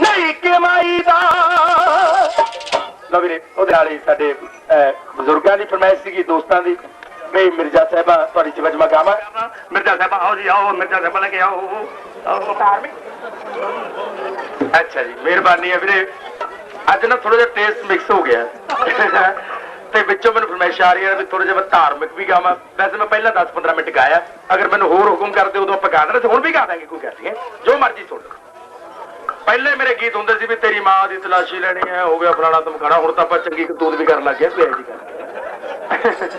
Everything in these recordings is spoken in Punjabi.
ਨਹੀਂ ਕਮਾਈ ਦਾ। ਲਓ ਵੀਰੇ, ਉਹਦੇ ਨਾਲ ਹੀ ਸਾਡੇ ਬਜ਼ੁਰਗਾਂ ਦੀ ਫਰਮਾਇਸ਼ ਸੀਗੀ, ਦੋਸਤਾਂ ਦੀ। ਵੀ ਮਿਰਜ਼ਾ ਸਾਹਿਬਾ, ਤੁਹਾਡੀ ਚ ਵਜਮਾ ਗਾਵਾਂ। ਮਿਰਜ਼ਾ ਸਾਹਿਬਾ, ਆਓ ਜੀ, ਆਓ, ਮਿਰਜ਼ਾ ਸਾਹਿਬਾ ਲੈ ਕੇ ਆਓ ਅੱਛਾ ਜੀ, ਮਿਹਰਬਾਨੀ ਹੈ ਵੀਰੇ। ਅੱਜ ਨਾ ਥੋੜਾ ਜਿਹਾ ਟੇਸਟ ਮਿਕਸ ਹੋ ਗਿਆ। ਤੇ ਵਿੱਚੋਂ ਮੈਨੂੰ ਫਰਮਾਇਸ਼ ਆ ਰਹੀ ਹੈ ਵੀ ਥੋੜਾ ਜਿਹਾ ਮੈਂ ਧਾਰਮਿਕ ਵੀ ਗਾਵਾਂ। ਵੈਸੇ ਮੈਂ ਪਹਿਲਾਂ 10-15 ਮਿੰਟ ਗਾਇਆ। ਅਗਰ ਮੈਨੂੰ ਹੋਰ ਹੁਕਮ ਕਰਦੇ ਉਦੋਂ ਆਪਾਂ ਗਾ ਦੇਣਾ, ਤੇ ਹੁਣ ਵੀ ਗਾ ਦਾਂਗੇ, ਕੋਈ ਗੱਲ ਨਹੀਂ ਹੈ। ਜੋ ਮਰਜ਼ੀ ਸੁਣ ਲਓ। ਪਹਿਲੇ ਮੇਰੇ ਗੀਤ ਹੁੰਦੇ ਸੀ ਵੀ ਤੇਰੀ ਮਾਂ ਦੀ ਤਲਾਸ਼ੀ ਲੈਣੀ ਹੈ ਹੋ ਗਿਆ ਫਲਾਣਾ ਤਮਖਾਣਾ ਹੁਣ ਤਾਂ ਆਪਾਂ ਚੰਗੀ ਕਤੂਤ ਵੀ ਕਰਨ ਲੱਗ ਗਏ ਤੇ ਜੀ ਗੱਲ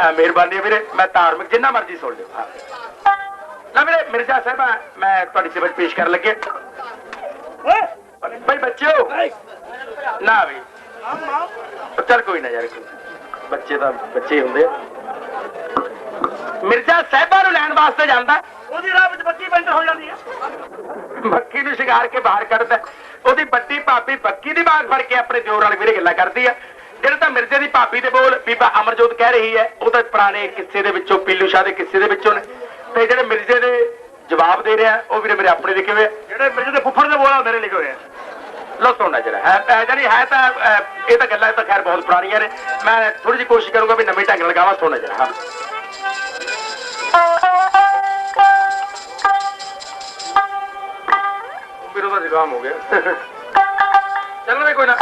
ਆ ਮਿਹਰਬਾਨੀ ਵੀਰੇ ਮੈਂ ਧਾਰਮਿਕ ਜਿੰਨਾ ਮਰਜ਼ੀ ਸੁਣ ਲਿਓ। ਨਾ ਵੀਰੇ ਮਿਰਜ਼ਾ ਸਾਹਿਬਾ ਮੈਂ ਤੁਹਾਡੀ ਸੇਵਾ ਪੇਸ਼ ਕਰਨ ਲੱਗੇ। ਭਾਈ ਬੱਚਿਓ! ਨਾ ਵੀ। ਚੱਲ ਕੋਈ ਨਾ ਯਾਰ ਬੱਚੇ ਤਾਂ ਬੱਚੇ ਹੁੰਦੇ ਆ। ਮਿਰਜ਼ਾ ਸਾਹਿਬਾ ਨੂੰ ਲੈਣ ਵਾਸਤੇ ਜਾਂਦਾ। ਉਹਦੀ ਰਾਹ ਵਿੱਚ ਬੱਕੀ ਬੰਦ ਹੋ ਜਾਂਦੀ ਹੈ। ਬੱਕੀ ਨੂੰ ਸ਼ਿਕਾਰ ਕੇ ਬਾਹਰ ਕੱਢਦਾ। ਉਹਦੀ ਵੱਡੀ ਭਾਬੀ ਬੱਕੀ ਦੀ ਬਾਗ ਫੜ ਕੇ ਆਪਣੇ ਦਿਓਰ ਵਾਲੇ ਵੀਰੇ ਗੱਲਾਂ ਕਰਦੀ ਆ। ਜਿਹੜੇ ਤਾਂ ਮਿਰਜ਼ੇ ਦੀ ਭਾਬੀ ਦੇ ਬੋਲ ਬੀਬਾ ਅਮਰਜੋਤ ਕਹਿ ਰਹੀ ਹੈ, ਉਹ ਤਾਂ ਪੁਰਾਣੇ ਕਿੱਸੇ ਦੇ ਵਿੱਚੋਂ, ਪੀਲੂ ਸ਼ਾਹ ਦੇ ਕਿੱਸੇ ਦੇ ਵਿੱਚੋਂ ਨੇ। ਤੇ ਜਿਹੜੇ ਮਿਰਜ਼ੇ ਦੇ ਜਵਾਬ ਦੇ ਰਿਹਾ, ਉਹ ਵੀਰੇ ਮੇਰੇ ਆਪਣੇ ਲਿਖੇ ਹੋਏ ਆ। ਜਿਹੜੇ ਮਿਰਜ਼ੇ ਦੇ ਫੁੱਫੜ ਦੇ ਬੋਲ ਆ ਮੇਰੇ ਲਿਖੇ ਹੋਏ ਆ। ਲੋ ਸੁਣਨਾ ਹੈ ਹੈ ਹੈ ਤਾਂ ਇਹ ਤਾਂ ਗੱਲਾਂ ਤਾਂ ਖੈਰ ਬਹੁਤ ਪੁਰਾਣੀਆਂ ਨੇ। ਮੈਂ ਥੋੜੀ ਜਿਹੀ ਕੋਸ਼ਿਸ਼ ਕਰੂੰਗਾ ਵੀ ਨਵੇਂ ਢੰਗ ਲਗਾਵਾਂ ਗਾਵਾਂ ਸੁਣਨਾ ਹਾਂ। ਵੀਰੋ ਦਾ ਜ਼ੁਕਾਮ ਹੋ ਗਿਆ। ਚੱਲ ਵੇ ਕੋਈ ਨਾ।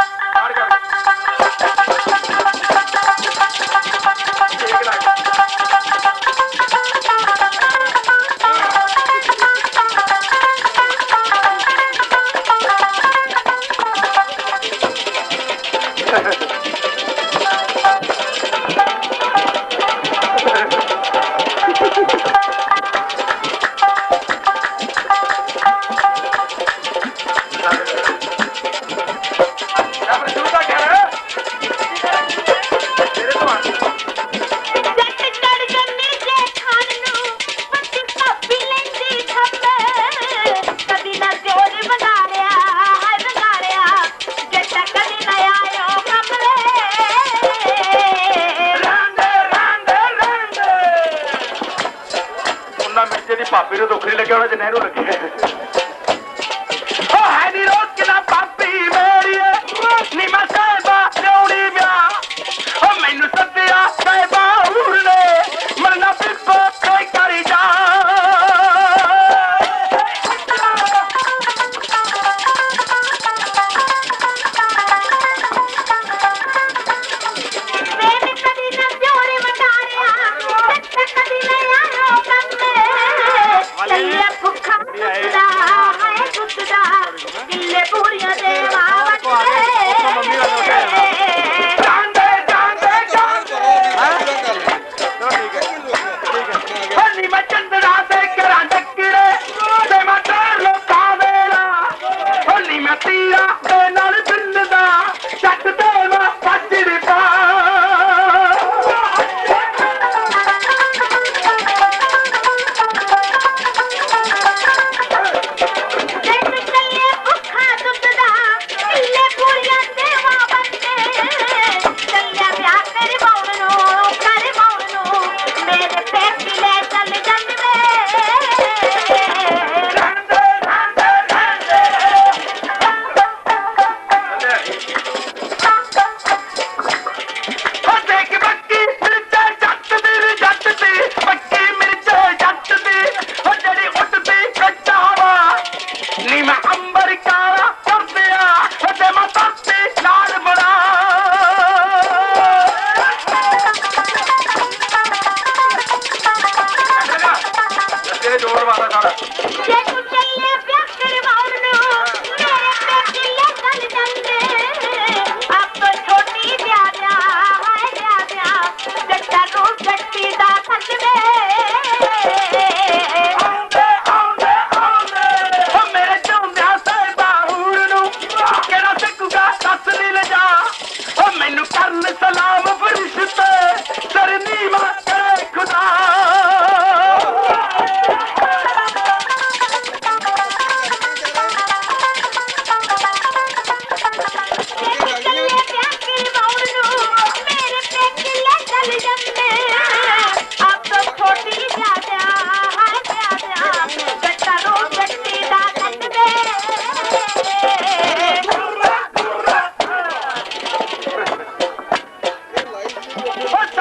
ਦੁੱਖ ਨਹੀਂ ਲੱਗਿਆ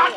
¡Las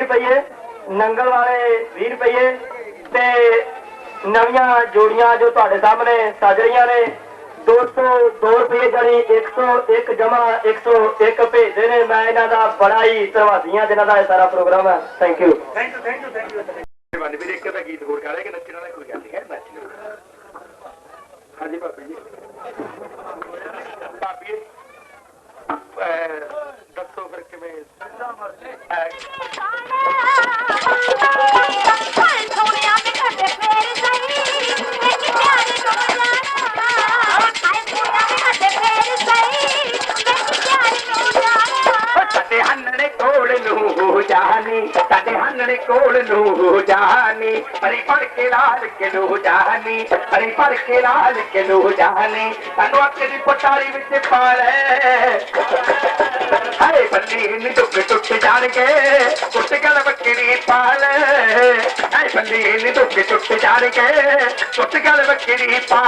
ਰੁਪਏ ਨੰਗਲ ਵਾਲੇ 20 ਰੁਪਏ ਤੇ ਨਵੀਆਂ ਜੋੜੀਆਂ ਜੋ ਤੁਹਾਡੇ ਸਾਹਮਣੇ ਸਜ ਰਹੀਆਂ ਨੇ 202 ਰੁਪਏ ਜਾਨੀ 101 ਜਮਾ 101 ਭੇਜਦੇ ਨੇ। ਮੈਂ ਇਹਨਾਂ ਦਾ ਬੜਾ ਹੀ ਧੰਨਵਾਦੀਆਂ ਜਿਨ੍ਹਾਂ ਦਾ ਇਹ ਸਾਰਾ ਪ੍ਰੋਗਰਾਮ ਹੈ। Thank you thank you thank you thank you ਮਨ ਵੀਰੇ, ਇੱਕ ਤਾਂ ਗੀਤ ਹੋਰ ਗਾ ਕਿ ਨੱਚਣ ਵਾਲਾ ਕੋਈ ਗੱਲ ਨਹੀਂ ਹੈ, ਨੱਚ ਲਓ। ਹਾਂਜੀ ਭਾਬੀ ਜੀ। ਭਾਬੀ ਦੱਸੋ ਫਿਰ ਕਿਵੇਂ ਅਹ, ਹਾਏ ਸੋਹਣਿਆ ਤੇ ਘੱਟੇ ਫੇਰ ਸਹੀ ਇੱਕ ਪਿਆਰੇ ਨੂੰ ਜਾਣਾ ਹਾਏ ਸੋਹਣਿਆ ਤੇ ਘੱਟੇ ਫੇਰ ਸਹੀ ਇੱਕ ਪਿਆਰੇ ਨੂੰ ਜਾਣਾ ਸਾਡੇ ਹੰਨਣੇ ਕੋਲ ਨੂੰ ਹੋ ਸਾਡੇ ਹੰਨਣੇ ਕੋਲ ਨੂੰ ਹੋ ਜਾਨੀ ਪਰੀ ਪੜ ਕੇ ਲਾਲ ਕੇ ਨੂੰ ਜਾਨੀ ਪਰੀ ਪੜ ਕੇ ਲਾਲ ਕੇ ਨੂੰ ਜਾਨੀ ਤੈਨੂੰ ਅੱਕੇ ਦੀ ਪਟਾਰੀ ਵਿੱਚ ਪਾ ਲੈ ਹਾਏ ਬੰਦੀ ਨੀ ਦੁੱਖ ਟੁੱਟ ਜਾਣਗੇ ਟੁੱਟ ਗਲ ਬੱਕਰੀ ਪਾ ਲੈ ਬੰਦੀ ਨੀ ਦੁੱਖ ਟੁੱਟ ਜਾਣਗੇ ਟੁੱਟ ਗਲ ਬੱਕਰੀ ਪਾ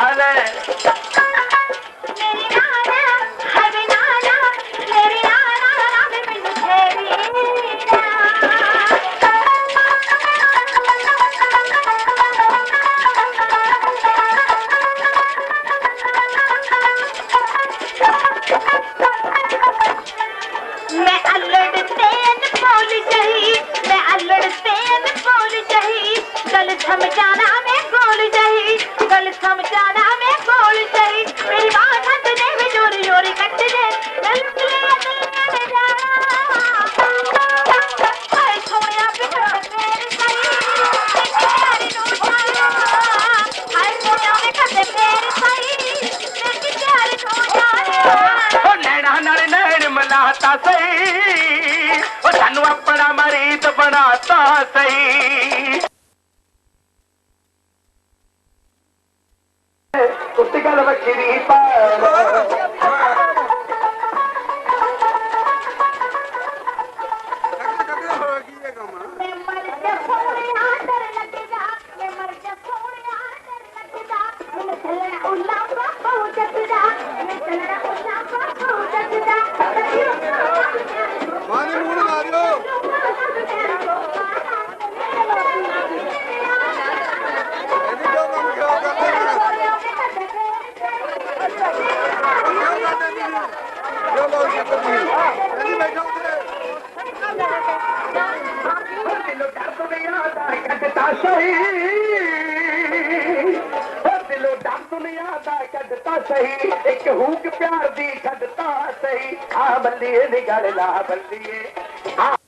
لو ڊيادا ڪڏ ته صحيح هڪ هونڪ پياري ته صحيح ها.